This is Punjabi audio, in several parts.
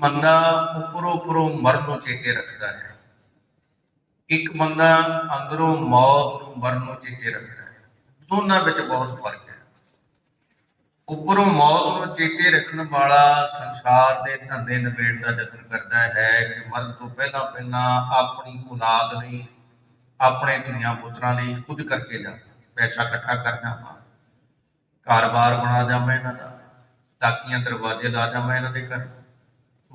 ਬੰਦਾ ਉਪਰੋਂ ਉਪਰੋਂ ਮਰਨ ਨੂੰ ਚੇਤੇ ਰੱਖਦਾ ਹੈ ਇੱਕ ਬੰਦਾ ਅੰਦਰੋਂ ਮੌਤ ਨੂੰ ਮਰਨ ਨੂੰ ਚੇਤੇ ਰੱਖਦਾ ਹੈ ਦੋਨਾਂ ਵਿੱਚ ਬਹੁਤ ਫ਼ਰਕ ਹੈ। ਉੱਪਰੋਂ ਮੌਤ ਨੂੰ ਚੇਤੇ ਰੱਖਣ ਵਾਲਾ ਸੰਸਾਰ ਦੇ ਧੰਦੇ ਨਿਬੇੜ ਦਾ ਯਤਨ ਕਰਦਾ ਹੈ ਕਿ ਮਰਨ ਤੋਂ ਪਹਿਲਾਂ ਪਹਿਲਾਂ ਆਪਣੀ ਔਲਾਦ ਲਈ, ਆਪਣੇ ਧੀਆਂ ਪੁੱਤਰਾਂ ਲਈ ਕੁਝ ਕਰਕੇ ਜਾ ਪੈਸਾ ਇਕੱਠਾ ਕਰਨਾ ਘਰ-ਬਾਰ ਬਣਾ ਜਾਵਾਂ ਇਹਨਾਂ ਦਾ, ਤਾਕੀਆਂ ਦਰਵਾਜ਼ੇ ਲਾ ਜਾਵਾਂ ਇਹਨਾਂ ਦੇ ਘਰ।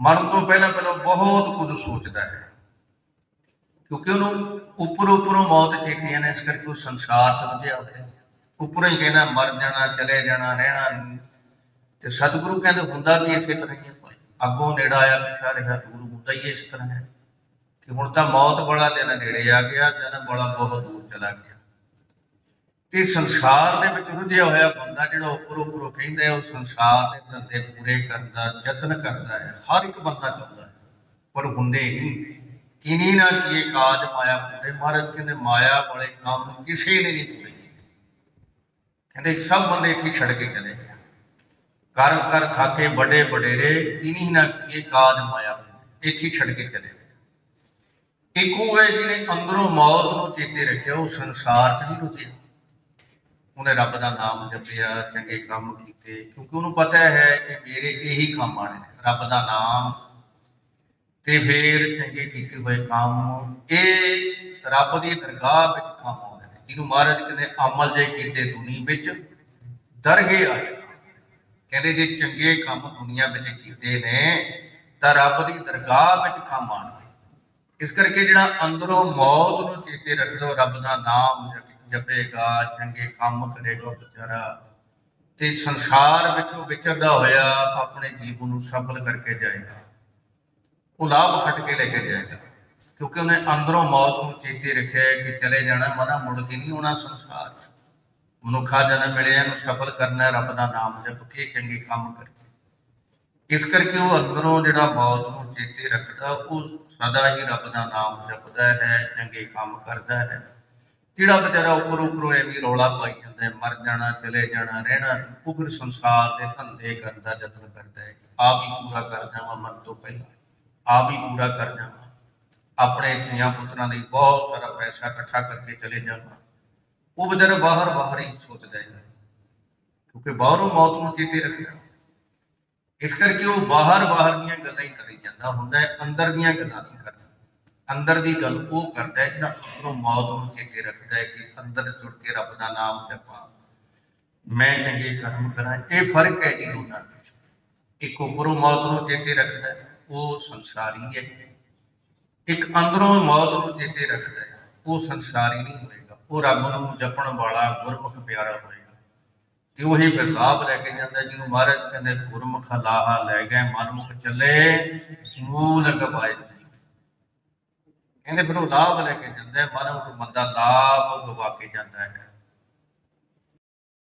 ਮਰਨ ਤੋਂ ਪਹਿਲਾਂ ਪਹਿਲਾਂ ਬਹੁਤ ਕੁਝ ਸੋਚਦਾ ਹੈ। ਕਿਉਂਕਿ ਉਹਨੂੰ ਉੱਪਰ ਉੱਪਰੋਂ ਮੌਤ ਚੇਤੀ ਨੇ, ਇਸ ਕਰਕੇ ਉਹ ਸੰਸਾਰ ਚ ਹੋਇਆ ਉੱਪਰੋਂ ਹੀ ਕਹਿੰਦਾ, ਮਰ ਜਾਣਾ, ਚਲੇ ਜਾਣਾ, ਰਹਿਣਾ ਨਹੀਂ। ਤੇ ਸਤਿਗੁਰੂ ਕਹਿੰਦੇ, ਹੁੰਦਾ ਵੀ ਇਸੇ ਤਰ੍ਹਾਂ ਹੀ ਹੈ ਭਾਈ। ਅੱਗੋਂ ਨੇੜਾ ਆਇਆ, ਪਿਛਾ ਰਿਹਾ, ਦੂਰ ਹੁੰਦਾ ਹੀ ਇਸ ਤਰ੍ਹਾਂ ਹੈ। ਕਿ ਹੁਣ ਤਾਂ ਮੌਤ ਬੜਾ ਦਿਨ ਨੇੜੇ ਆ ਗਿਆ ਜਨਮ ਬੜਾ ਬਹੁਤ ਦੂਰ ਚਲਾ ਗਿਆ। ਤੇ ਸੰਸਾਰ ਦੇ ਵਿੱਚ ਰੁੱਝਿਆ ਹੋਇਆ ਬੰਦਾ ਜਿਹੜਾ ਉੱਪਰ ਉੱਪਰੋਂ ਕਹਿੰਦਾ ਉਹ ਸੰਸਾਰ ਦੇ ਧੰਦੇ ਪੂਰੇ ਕਰਨ ਦਾ ਯਤਨ ਕਰਦਾ ਹੈ, ਹਰ ਇੱਕ ਬੰਦਾ ਚਾਹੁੰਦਾ ਹੈ, ਪਰ ਹੁੰਦੇ ਨਹੀਂ। ਕਿਨੀ ਨਾ ਕੀਏ ਕਾਜ ਮਾਇਆ ਪੂਰੇ। ਮਹਾਰਾਜ ਕਹਿੰਦੇ, ਮਾਇਆ ਵਾਲੇ ਕੰਮ ਕਿਸੇ ਨੇ ਨਹੀਂ ਪੂਰੇ ਕੀਤੇ। ਕਹਿੰਦੇ, ਸਭ ਬੰਦੇ ਇੱਥੇ ਛੱਡ ਕੇ ਚਲੇ ਗਏ। ਕਰ ਕਰ ਥਾਕੇ ਵੱਡੇ ਵਡੇਰੇ, ਕਿਨੀ ਨਾ ਕੀਏ ਕਾਜ ਮਾਇਆ ਇੱਥੇ ਛੱਡ ਕੇ ਚਲੇ ਗਏ। ਇੱਕੋ ਹੈ ਜਿਹਨੇ ਅੰਦਰੋਂ ਮੌਤ ਨੂੰ ਚੇਤੇ ਰੱਖਿਆ, ਉਹ ਸੰਸਾਰ 'ਚ ਨਹੀਂ ਰੁਝਿਆ ਉਹਨੇ ਰੱਬ ਦਾ ਨਾਮ ਜਪਿਆ, ਚੰਗੇ ਕੰਮ ਕੀਤੇ, ਕਿਉਂਕਿ ਉਹਨੂੰ ਪਤਾ ਹੈ ਕਿ ਮੇਰੇ ਇਹੀ ਕੰਮ ਆਣੇ ਨੇ। ਰੱਬ ਦਾ ਨਾਮ ਤੇ ਫਿਰ ਚੰਗੇ ਕੀਤੇ ਹੋਏ ਕੰਮ, ਇਹ ਰੱਬ ਦੀ ਦਰਗਾਹ ਵਿੱਚ ਕੰਮ ਆਉਂਦੇ ਨੇ। ਜਿਹਨੂੰ ਮਹਾਰਾਜ ਕਹਿੰਦੇ ਅਮਲ ਜੇ ਕੀਤੇ ਦੁਨੀ ਵਿੱਚ, ਦਰਗੇ ਆਏ ਕਹਿੰਦੇ ਜੇ ਚੰਗੇ ਕੰਮ ਦੁਨੀਆ ਵਿੱਚ ਕੀਤੇ ਨੇ, ਤਾਂ ਰੱਬ ਦੀ ਦਰਗਾਹ ਵਿੱਚ ਕੰਮ ਆਣਗੇ ਇਸ ਕਰਕੇ ਜਿਹੜਾ ਅੰਦਰੋਂ ਮੌਤ ਨੂੰ ਚੇਤੇ ਰੱਖਦਾ, ਉਹ ਰੱਬ ਦਾ ਨਾਮ ਜਪ- ਜਪੇਗਾ, ਚੰਗੇ ਕੰਮ ਕਰੇਗਾ ਵਿਚਾਰਾ। ਤੇ ਸੰਸਾਰ ਵਿੱਚੋਂ ਵਿਚਰਦਾ ਹੋਇਆ ਆਪਣੇ ਜੀਵਨ ਨੂੰ ਸਫਲ ਕਰਕੇ ਜਾਏਗਾ। ਉਹ ਲਾਭ ਖੱਟ ਕੇ ਲੈ ਕੇ ਜਾਏਗਾ। ਕਿਉਂਕਿ ਉਹਨੇ ਅੰਦਰੋਂ ਮੌਤ ਨੂੰ ਚੇਤੇ ਰੱਖਿਆ ਕਿ ਚਲੇ ਜਾਣਾ ਮਨਾ ਮੁੜ ਕੇ ਨਹੀਂ ਆਉਣਾ ਸੰਸਾਰ 'ਚ। ਮਨੁੱਖਾ ਜਨਮ ਮਿਲਿਆ ਨੂੰ ਸਫਲ ਕਰਨਾ ਰੱਬ ਦਾ ਨਾਮ ਜਪ ਕੇ ਚੰਗੇ ਕੰਮ ਕਰਕੇ। ਇਸ ਕਰਕੇ ਉਹ ਅੰਦਰੋਂ ਜਿਹੜਾ ਮੌਤ ਨੂੰ ਚੇਤੇ ਰੱਖਦਾ, ਉਹ ਸਦਾ ਹੀ ਰੱਬ ਦਾ ਨਾਮ ਜਪਦਾ ਹੈ, ਚੰਗੇ ਕੰਮ ਕਰਦਾ ਹੈ। ਜਿਹੜਾ ਵਿਚਾਰਾ ਉੱਪਰ ਉੱਪਰੋਂ ਐਵੇਂ ਰੌਲਾ ਪਾਈ ਜਾਂਦਾ ਹੈ ਮਰ ਜਾਣਾ ਚਲੇ ਜਾਣਾ ਰਹਿਣਾ ਨਹੀਂ, ਉਹ ਫਿਰ ਸੰਸਾਰ ਦੇ ਧੰਦੇ ਕਰਨ ਦਾ ਯਤਨ ਕਰਦਾ ਹੈ ਕਿ ਆਪ ਹੀ ਪੂਰਾ ਕਰ ਜਾਵਾਂ ਮਰਨ ਤੋਂ ਪਹਿਲਾਂ। ਆਪ ਹੀ ਪੂਰਾ ਕਰ ਜਾਵਾਂ। ਆਪਣੇ ਧੀਆਂ ਪੁੱਤਰਾਂ ਲਈ ਬਹੁਤ ਸਾਰਾ ਪੈਸਾ ਇਕੱਠਾ ਕਰਕੇ ਚਲੇ ਜਾਵਾਂ। ਉਹ ਵਿਚਾਰਾ ਬਾਹਰ ਬਾਹਰ ਹੀ ਸੋਚਦਾ ਹੈ। ਕਿਉਂਕਿ ਬਾਹਰੋਂ ਮੌਤ ਨੂੰ ਚੇਤੇ ਰੱਖਦਾ। ਇਸ ਕਰਕੇ ਉਹ ਬਾਹਰ ਬਾਹਰ ਦੀਆਂ ਗੱਲਾਂ ਹੀ ਕਰੀ ਜਾਂਦਾ ਹੁੰਦਾ ਹੈ ਅੰਦਰ ਦੀਆਂ ਗੱਲਾਂ ਨਹੀਂ ਕਰਦਾ। ਅੰਦਰ ਦੀ ਗੱਲ ਉਹ ਕਰਦਾ ਹੈ ਜਿਹੜਾ ਅੰਦਰੋਂ ਮੌਤ ਨੂੰ ਚੇਤੇ ਰੱਖਦਾ ਹੈ ਕਿ ਅੰਦਰ ਜੁੜ ਕੇ ਰੱਬ ਦਾ ਨਾਮ ਜਪਾਂ। ਮੈਂ ਚੰਗੇ ਕਰਮ ਕਰਾਂ, ਇਹ ਫ਼ਰਕ ਹੈ ਜੀ ਦੋਨਾਂ ਵਿੱਚ। ਇੱਕ ਉੱਪਰੋਂ ਮੌਤ ਨੂੰ ਚੇਤੇ ਰੱਖਦਾ ਹੈ, ਉਹ ਸੰਸਾਰੀ ਹੈ। ਇੱਕ ਅੰਦਰੋਂ ਮੌਤ ਨੂੰ ਚੇਤੇ ਰੱਖਦਾ ਹੈ, ਉਹ ਸੰਸਾਰੀ ਨਹੀਂ ਹੋਏਗਾ। ਉਹ ਰੱਬ ਨੂੰ ਜਪਣ ਵਾਲਾ ਗੁਰਮੁਖ ਪਿਆਰਾ ਹੋਏਗਾ। ਤੇ ਉਹੀ ਫਿਰ ਲਾਭ ਲੈ ਕੇ ਜਾਂਦਾ ਜਿਹਨੂੰ ਮਹਾਰਾਜ ਕਹਿੰਦੇ ਗੁਰਮੁਖ ਲਾਹਾ ਲੈ ਗਏ, ਮਨਮੁਖ ਚੱਲੇ, ਮੂਲ ਗਵਾਏ ਇਹਦੇ ਕਹਿੰਦੇ ਫਿਰ ਲਾਭ ਲੈ ਕੇ ਜਾਂਦਾ ਹੈ ਮਨਮੁਖ ਬੰਦਾ ਲਾਭ ਗਵਾ ਕੇ ਜਾਂਦਾ ਹੈ।